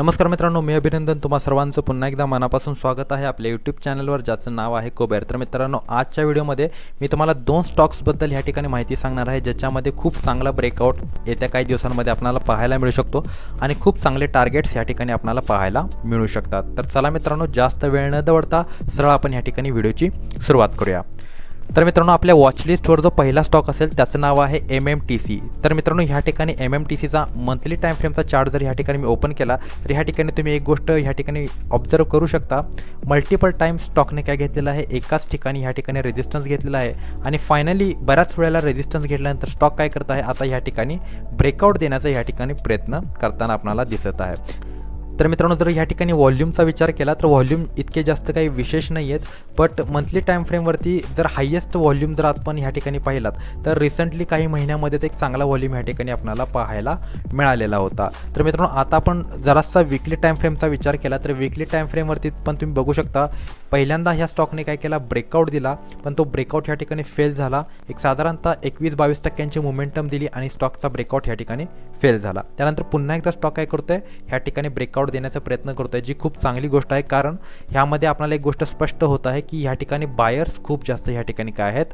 नमस्कार मित्रांनो मी अभिनंदन. तुम्हा सर्वांचं पुन्हा एकदा मनापासून स्वागत आहे आपल्या यूट्यूब चॅनलवर ज्याचं नाव आहे कोबेर. तर मित्रांनो आजच्या व्हिडिओमध्ये मी तुम्हाला दोन स्टॉक्सबद्दल ह्या ठिकाणी माहिती सांगणार आहे ज्याच्यामध्ये खूप चांगला ब्रेकआउट येत्या काही दिवसांमध्ये आपल्याला पाहायला मिळू शकतो आणि खूप चांगले टार्गेट्स ह्या ठिकाणी आपल्याला पाहायला मिळू शकतात. तर चला मित्रांनो जास्त वेळ न दवडता सरळ आपण ह्या ठिकाणी व्हिडिओची सुरुवात करूया. तर मित्रांनो आपल्या वॉचलिस्टवर जो पहिला स्टॉक असेल त्याचं नाव आहे एम एम टी सी तर मित्रांनो ह्या ठिकाणी एम एम टी सीचा मंथली टाईम फ्रेमचा चार्ट जर ह्या ठिकाणी मी ओपन केला तर ह्या ठिकाणी तुम्ही एक गोष्ट ह्या ठिकाणी ऑब्झर्व करू शकता. मल्टिपल टाईम स्टॉकने काय घेतलेलं आहे? एकाच ठिकाणी ह्या ठिकाणी रेजिस्टन्स घेतलेला आहे. आणि फायनली बऱ्याच वेळेला रेजिस्टन्स घेतल्यानंतर स्टॉक काय करत आहे? आता ह्या ठिकाणी ब्रेकआउट देण्याचा ह्या ठिकाणी प्रयत्न करताना आपल्याला दिसत आहे. तर मित्रांनो जर ह्या ठिकाणी व्हॉल्यूमचा विचार केला तर व्हॉल्यूम इतके जास्त काही विशेष नाही आहेत बट मंथली टाईम फ्रेमवरती जर हायेस्ट व्हॉल्यूम जर आपण ह्या ठिकाणी पाहिलात तर रिसेंटली काही महिन्यामध्येच एक चांगला व्हॉल्यूम ह्या ठिकाणी आपल्याला पाहायला मिळालेला होता. तर मित्रांनो आता आपण जरासा विकली टाईम फ्रेमचा विचार केला तर विकली टाईम फ्रेमवरती पण तुम्ही बघू शकता पहिल्यांदा ह्या स्टॉकने काय केला ब्रेकआउट दिला पण तो ब्रेकआउट ह्या ठिकाणी फेल झाला. एक साधारणतः एकवीस बावीस टक्क्यांची मोमेंटम दिली आणि स्टॉकचा ब्रेकआउट ह्या ठिकाणी फेल झाला. त्यानंतर पुन्हा एकदा स्टॉक काय करतोय ह्या ठिकाणी ब्रेकआउट देण्याचा प्रयत्न करतो आहे जी खूप चांगली गोष्ट आहे. कारण ह्यामध्ये आपल्याला एक गोष्ट स्पष्ट होत आहे की ह्या ठिकाणी बायर्स खूप जास्त ह्या ठिकाणी काय आहेत?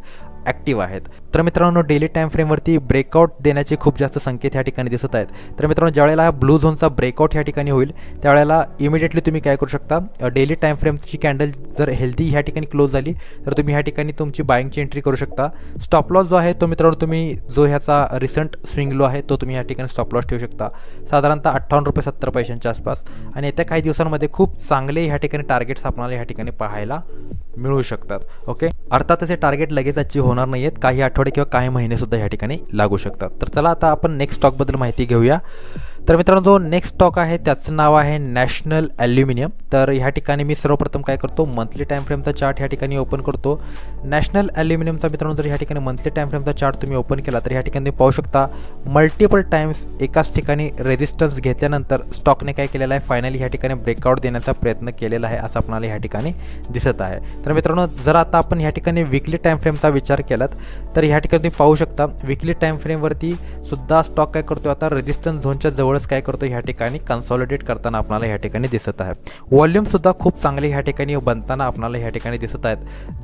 ॲक्टिव्ह आहेत. तर मित्रांनो डेली टाईम फ्रेमवरती ब्रेकआउट देण्याचे खूप जास्त संकेत ह्या ठिकाणी दिसत आहेत. तर मित्रांनो ज्यावेळेला हा ब्लू झोनचा ब्रेकआउट ह्या ठिकाणी होईल त्यावेळेला इमिडिएटली तुम्ही काय करू शकता? डेली टाईम फ्रेमची कॅन्डल जर हेल्दी ह्या ठिकाणी क्लोज झाली तर तुम्ही ह्या ठिकाणी तुमची बाईंगची एंट्री करू शकता. स्टॉप लॉस जो आहे तो मित्रांनो तुम्ही जो ह्याचा रिसंट स्विंग लो आहे तो तुम्ही ह्या ठिकाणी स्टॉप लॉस ठेवू शकता. साधारणतः अठ्ठावन्न रुपये सत्तर पैशांच्या आसपास. आणि येत्या काही दिवसांमध्ये खूप चांगले ह्या ठिकाणी टार्गेट्स आपल्याला ह्या ठिकाणी पाहायला मिळू शकतात ओके अर्थातच हे टार्गेट लगेच अचीव होणार नाही आहेत काही आठवडे किंवा काही महिनेसुद्धा ह्या ठिकाणी लागू शकतात. तर चला आता आपण नेक्स्ट स्टॉकबद्दल माहिती घेऊया. तर मित्रांनो जो नेक्स्ट स्टॉक आहे त्याचं नाव आहे नॅशनल ॲल्युमिनियम तर ह्या ठिकाणी मी सर्वप्रथम काय करतो मंथली टाईम फ्रेमचा चार्ट ह्या ठिकाणी ओपन करतो. नॅशनल ॲल्युमिनियमचा मित्रांनो जर ह्या ठिकाणी मंथली टाईम फ्रेमचा चार्ट तुम्ही ओपन केला तर ह्या ठिकाणी तुम्ही पाहू शकता मल्टिपल टाईम्स एकाच ठिकाणी रेजिस्टन्स घेतल्यानंतर स्टॉकने काय केलेलं आहे फायनली ह्या ठिकाणी ब्रेकआउट देण्याचा प्रयत्न केलेला आहे असं आपल्याला ह्या ठिकाणी दिसत आहे. तर मित्रांनो जर आता आपण ह्या ठिकाणी विकली टाईम फ्रेमचा विचार केलात तर ह्या ठिकाणी तुम्ही पाहू शकता विकली टाईम फ्रेमवरती सुद्धा स्टॉक काय करतो आता रेजिस्टन्स झोनच्या जवळ जवळच काय करतो ह्या ठिकाणी कन्सॉलिडेट करताना आपल्याला ह्या ठिकाणी दिसत आहे. व्हॉल्यूमसुद्धा खूप चांगले ह्या ठिकाणी बनताना आपल्याला ह्या ठिकाणी दिसत आहेत.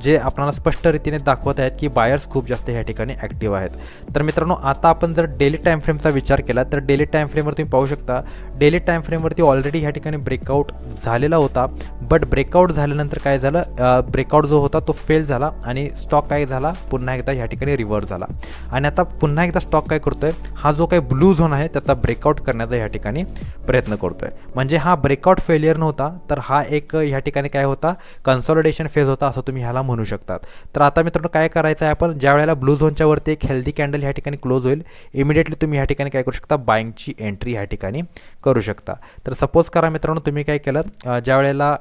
जे आपल्याला स्पष्ट रीतीने दाखवत आहेत की बायर्स खूप जास्त ह्या ठिकाणी ॲक्टिव्ह आहेत. तर मित्रांनो आता आपण जर डेली टाईम फ्रेमचा विचार केला तर डेली टाईम फ्रेमवर तुम्ही पाहू शकता डेली टाईम फ्रेमवरती ऑलरेडी ह्या ठिकाणी ब्रेकआउट झालेला होता. बट ब्रेकआउट झाल्यानंतर काय झालं? ब्रेकआउट जो होता तो फेल झाला आणि स्टॉक काय झाला? पुन्हा एकदा ह्या ठिकाणी रिव्हर्स झाला. आणि आता पुन्हा एकदा स्टॉक काय करतोय? हा जो काही ब्लू झोन आहे त्याचा ब्रेकआउट करण्याचा ह्या ठिकाणी प्रयत्न करतोय. म्हणजे हा ब्रेकआउट फेलियर नव्हता तर हा एक ह्या ठिकाणी काय होता? कन्सॉलिडेशन फेज होता असं तुम्ही ह्याला म्हणू शकतात. तर आता मित्रांनो काय करायचं आहे आपण? ज्या वेळेला ब्लू झोनच्या वरती एक हेल्दी कॅन्डल ह्या ठिकाणी क्लोज होईल इमिडिएटली तुम्ही ह्या ठिकाणी काय करू शकता? बाईंगची एंट्री ह्या ठिकाणी करू शकता. तर सपोज करा मित्रांनो तुम्ही काय केलं? ज्या वेळेला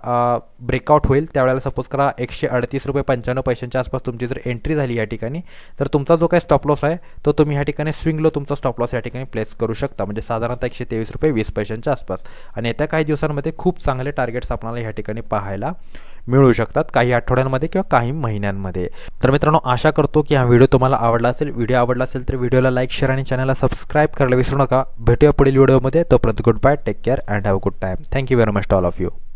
ब्रेकआउट होईल त्यावेळेला सपोज करा एकशे अडतीस रुपये पंच्याण्णव पैशांच्या आसपास तुमची जर एंट्री झाली या ठिकाणी तर तुमचा जो काय स्टॉप लॉस आहे तो तुम्ही ह्या ठिकाणी स्विंग लो तुमचा स्टॉप लॉस या ठिकाणी प्लेस करू शकता. म्हणजे साधारणतः एकशे तेवीस रुपये वीस पैशांच्या आसपास. आणि येत्या काही दिवसांमध्ये खूप चांगले टार्गेट्स आपल्याला ह्या ठिकाणी पाहायला मिळू शकतात काही आठवड्यांमध्ये किंवा काही महिन्यांमध्ये. तर मित्रांनो आशा करतो की हा व्हिडिओ तुम्हाला आवडला असेल. व्हिडिओ आवडला असेल तर व्हिडिओला लाईक शेअर आणि चॅनलला सबस्क्राईब करायला विसरू नका. भेटूया पुढील व्हिडिओमध्ये. तोपर्यंत good bye take care and have good time thank you very much all of you